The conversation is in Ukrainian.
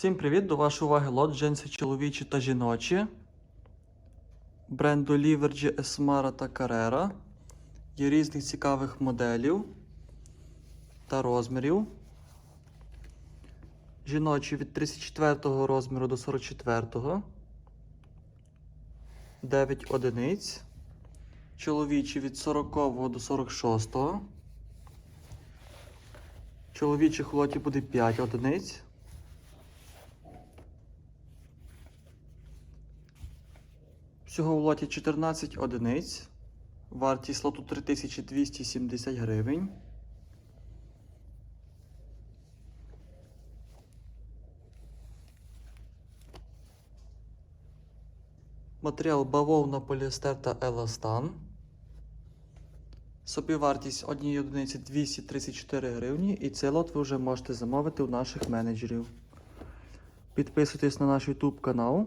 Всім привіт! До вашої уваги лот джинси чоловічі та жіночі. Бренду Livergy, Esmara та Carrera. Є різних цікавих моделів та розмірів. Жіночі від 34 розміру до 44. 9 одиниць. Чоловічі від 40 до 46. Чоловічих лоті буде 5 одиниць. Всього в лоті 14 одиниць. Вартість лоту 3270 гривень. Матеріал бавовна, поліестер та еластан. Собівартість однієї одиниці 234 гривні, і цей лот ви вже можете замовити у наших менеджерів. Підписуйтесь на наш YouTube канал.